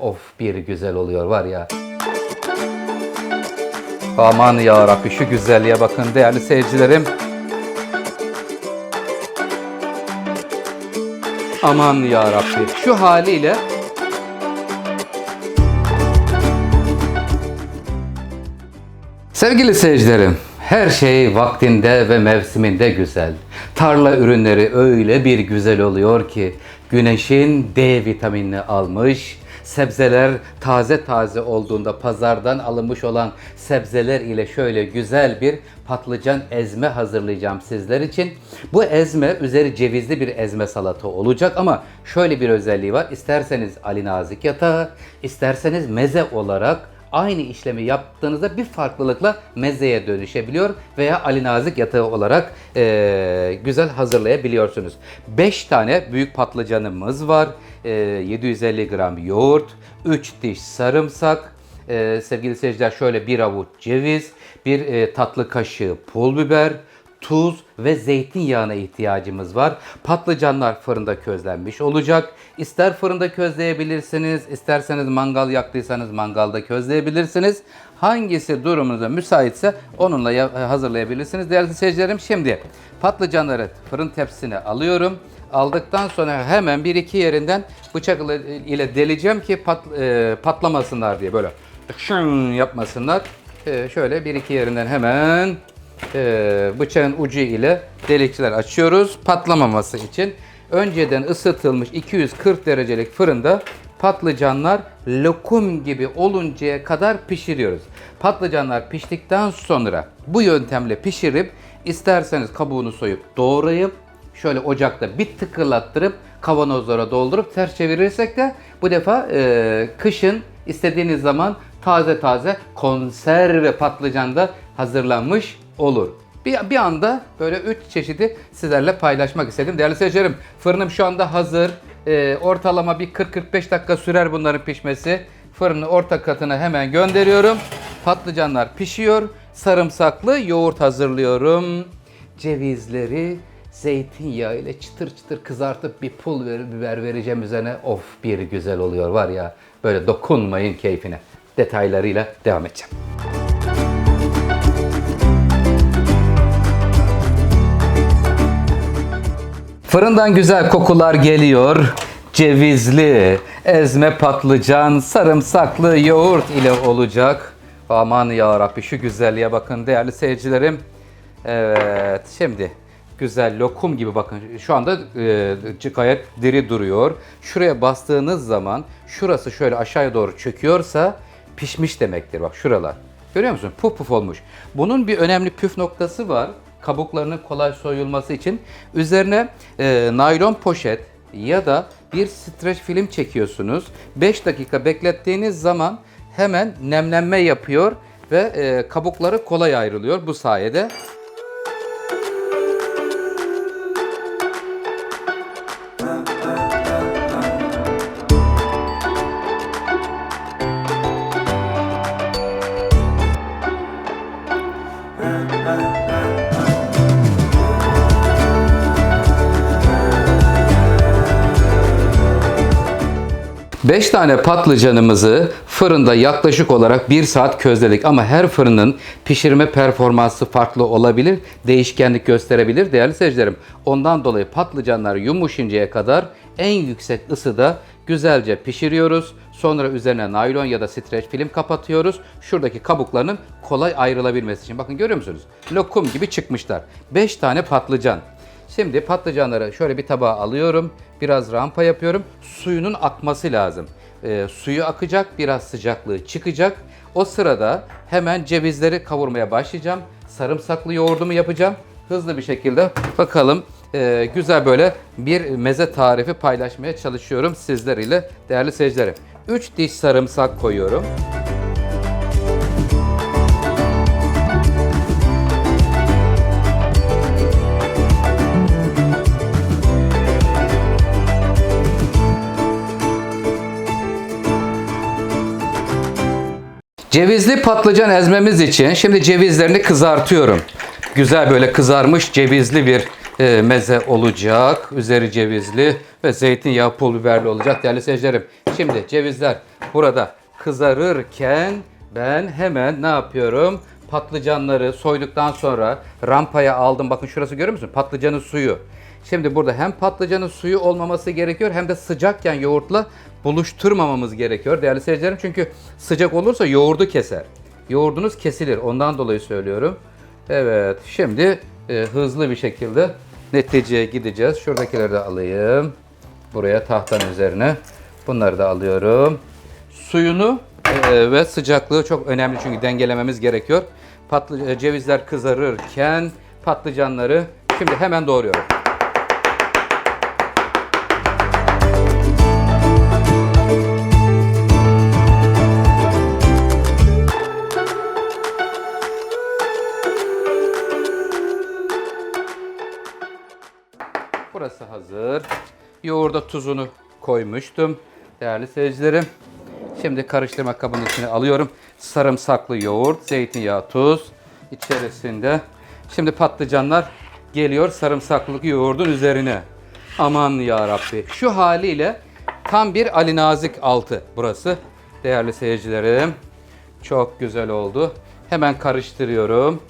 Of bir güzel oluyor var ya. Aman ya Rabbi şu güzelliğe bakın değerli seyircilerim. Aman ya Rabbi şu haliyle Sevgili seyircilerim, her şey vaktinde ve mevsiminde güzel. Tarla ürünleri öyle bir güzel oluyor ki güneşin D vitaminini almış, sebzeler taze taze olduğunda pazardan alınmış olan sebzeler ile şöyle güzel bir patlıcan ezme hazırlayacağım sizler için. Bu ezme üzeri cevizli bir ezme salata olacak ama şöyle bir özelliği var. İsterseniz Ali Nazik yatağı, isterseniz meze olarak aynı işlemi yaptığınızda bir farklılıkla mezeye dönüşebiliyor veya Ali Nazik yatağı olarak eee, güzel hazırlayabiliyorsunuz. 5 tane büyük patlıcanımız var. Eee, 750 gram yoğurt, 3 diş sarımsak, eee, sevgili seyirciler şöyle bir avuç ceviz, bir eee, tatlı kaşığı pul biber, tuz ve zeytinyağına ihtiyacımız var. Patlıcanlar fırında közlenmiş olacak. İster fırında közleyebilirsiniz, isterseniz mangal yaktıysanız mangalda közleyebilirsiniz. Hangisi durumunuza müsaitse onunla ya- hazırlayabilirsiniz. Değerli seyircilerim şimdi patlıcanları fırın tepsisine alıyorum. Aldıktan sonra hemen bir iki yerinden bıçak ile- deleceğim ki pat- e, patlamasınlar diye böyle yapmasınlar. E, şöyle bir iki yerinden hemen e, bıçağın ucu ile delikler açıyoruz patlamaması için. Önceden ısıtılmış 240 derecelik fırında patlıcanlar lokum gibi oluncaya kadar pişiriyoruz. Patlıcanlar piştikten sonra bu yöntemle pişirip isterseniz kabuğunu soyup doğrayıp şöyle ocakta bir tıkırlattırıp kavanozlara doldurup ters çevirirsek de bu defa e, kışın istediğiniz zaman taze taze konserve patlıcan da hazırlanmış olur. Bir, bir anda böyle üç çeşidi sizlerle paylaşmak istedim. Değerli seyircilerim fırınım şu anda hazır. E, ortalama bir 40-45 dakika sürer bunların pişmesi. Fırını orta katına hemen gönderiyorum. Patlıcanlar pişiyor. Sarımsaklı yoğurt hazırlıyorum. Cevizleri zeytinyağı ile çıtır çıtır kızartıp bir pul ver, biber vereceğim üzerine. Of bir güzel oluyor var ya. Böyle dokunmayın keyfine. Detaylarıyla devam edeceğim. Fırından güzel kokular geliyor. Cevizli, ezme patlıcan, sarımsaklı yoğurt ile olacak. Aman ya Rabbi şu güzelliğe bakın değerli seyircilerim. Evet şimdi güzel lokum gibi bakın şu anda e, gayet diri duruyor. Şuraya bastığınız zaman şurası şöyle aşağıya doğru çöküyorsa pişmiş demektir bak şuralar. Görüyor musun? Puf puf olmuş. Bunun bir önemli püf noktası var kabuklarının kolay soyulması için üzerine e, naylon poşet ya da bir streç film çekiyorsunuz. 5 dakika beklettiğiniz zaman hemen nemlenme yapıyor ve e, kabukları kolay ayrılıyor bu sayede. Beş tane patlıcanımızı fırında yaklaşık olarak 1 saat közledik ama her fırının pişirme performansı farklı olabilir, değişkenlik gösterebilir değerli seyircilerim. Ondan dolayı patlıcanlar yumuşayıncaya kadar en yüksek ısıda güzelce pişiriyoruz. Sonra üzerine naylon ya da streç film kapatıyoruz. Şuradaki kabuklarının kolay ayrılabilmesi için. Bakın görüyor musunuz? Lokum gibi çıkmışlar. 5 tane patlıcan. Şimdi patlıcanları şöyle bir tabağa alıyorum. Biraz rampa yapıyorum. Suyunun akması lazım. Ee, suyu akacak, biraz sıcaklığı çıkacak. O sırada hemen cevizleri kavurmaya başlayacağım. Sarımsaklı yoğurdumu yapacağım. Hızlı bir şekilde bakalım e, güzel böyle bir meze tarifi paylaşmaya çalışıyorum sizler ile değerli seyircilerim. 3 diş sarımsak koyuyorum. Cevizli patlıcan ezmemiz için şimdi cevizlerini kızartıyorum. Güzel böyle kızarmış cevizli bir e, meze olacak. Üzeri cevizli ve zeytinyağı pul biberli olacak değerli seyircilerim. Şimdi cevizler burada kızarırken ben hemen ne yapıyorum? Patlıcanları soyduktan sonra rampaya aldım. Bakın şurası görüyor musun? Patlıcanın suyu. Şimdi burada hem patlıcanın suyu olmaması gerekiyor hem de sıcakken yoğurtla buluşturmamamız gerekiyor değerli seyircilerim. Çünkü sıcak olursa yoğurdu keser. Yoğurdunuz kesilir. Ondan dolayı söylüyorum. Evet şimdi e, hızlı bir şekilde neticeye gideceğiz. Şuradakileri de alayım. Buraya tahtanın üzerine. Bunları da alıyorum. Suyunu e, ve sıcaklığı çok önemli çünkü dengelememiz gerekiyor. Patlı, e, cevizler kızarırken patlıcanları şimdi hemen doğruyorum. Burası hazır. Yoğurda tuzunu koymuştum. Değerli seyircilerim. Şimdi karıştırma kabının içine alıyorum. Sarımsaklı yoğurt, zeytinyağı, tuz içerisinde. Şimdi patlıcanlar geliyor sarımsaklı yoğurdun üzerine. Aman ya Rabbi. Şu haliyle tam bir Ali Nazik altı burası. Değerli seyircilerim. Çok güzel oldu. Hemen karıştırıyorum.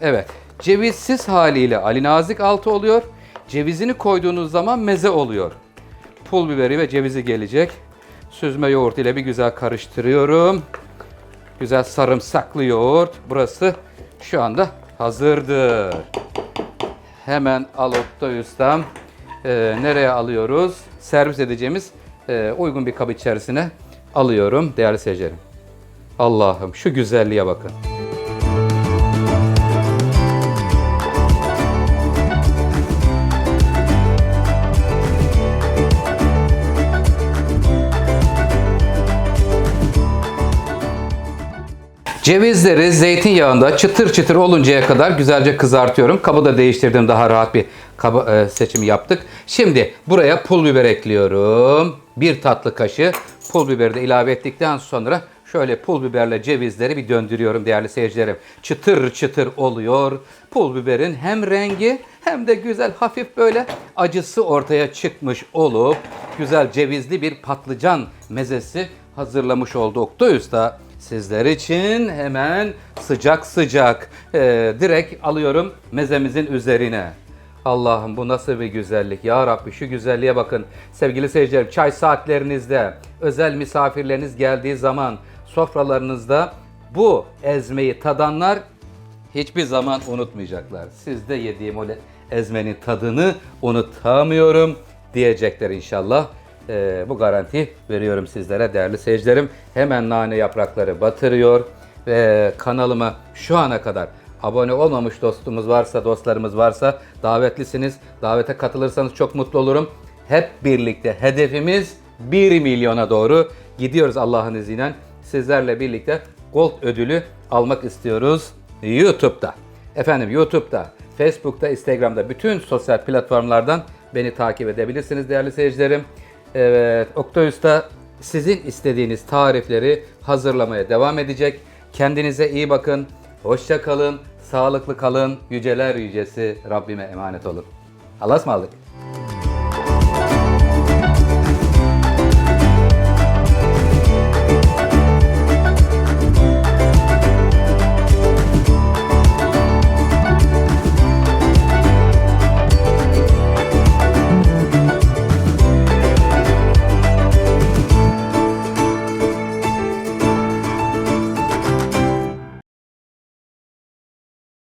Evet. Cevizsiz haliyle Ali Nazik altı oluyor. Cevizini koyduğunuz zaman meze oluyor. Pul biberi ve cevizi gelecek. Süzme yoğurt ile bir güzel karıştırıyorum. Güzel sarımsaklı yoğurt. Burası şu anda hazırdır. Hemen Alokta Ustam. Ee, nereye alıyoruz? Servis edeceğimiz e, uygun bir kap içerisine alıyorum değerli seyircilerim. Allah'ım şu güzelliğe bakın. Cevizleri zeytinyağında çıtır çıtır oluncaya kadar güzelce kızartıyorum. Kabı da değiştirdim. Daha rahat bir kabı e, seçimi yaptık. Şimdi buraya pul biber ekliyorum. Bir tatlı kaşığı pul biberi de ilave ettikten sonra şöyle pul biberle cevizleri bir döndürüyorum değerli seyircilerim. Çıtır çıtır oluyor. Pul biberin hem rengi hem de güzel hafif böyle acısı ortaya çıkmış olup güzel cevizli bir patlıcan mezesi hazırlamış oldu Oktay Usta. Sizler için hemen sıcak sıcak e, direkt alıyorum mezemizin üzerine. Allah'ım bu nasıl bir güzellik ya Rabbi şu güzelliğe bakın. Sevgili seyircilerim çay saatlerinizde özel misafirleriniz geldiği zaman sofralarınızda bu ezmeyi tadanlar hiçbir zaman unutmayacaklar. Sizde yediğim o ezmenin tadını unutamıyorum diyecekler inşallah. Ee, bu garanti veriyorum sizlere değerli seyircilerim. Hemen nane yaprakları batırıyor ve kanalıma şu ana kadar abone olmamış dostumuz varsa, dostlarımız varsa davetlisiniz. Davete katılırsanız çok mutlu olurum. Hep birlikte hedefimiz 1 milyona doğru gidiyoruz Allah'ın izniyle. Sizlerle birlikte Gold ödülü almak istiyoruz YouTube'da. Efendim YouTube'da, Facebook'ta, Instagram'da bütün sosyal platformlardan beni takip edebilirsiniz değerli seyircilerim. Evet, Oktay Usta sizin istediğiniz tarifleri hazırlamaya devam edecek. Kendinize iyi bakın. Hoşça kalın, sağlıklı kalın. Yüceler yücesi Rabbime emanet olun. Allah'a ısmarladık.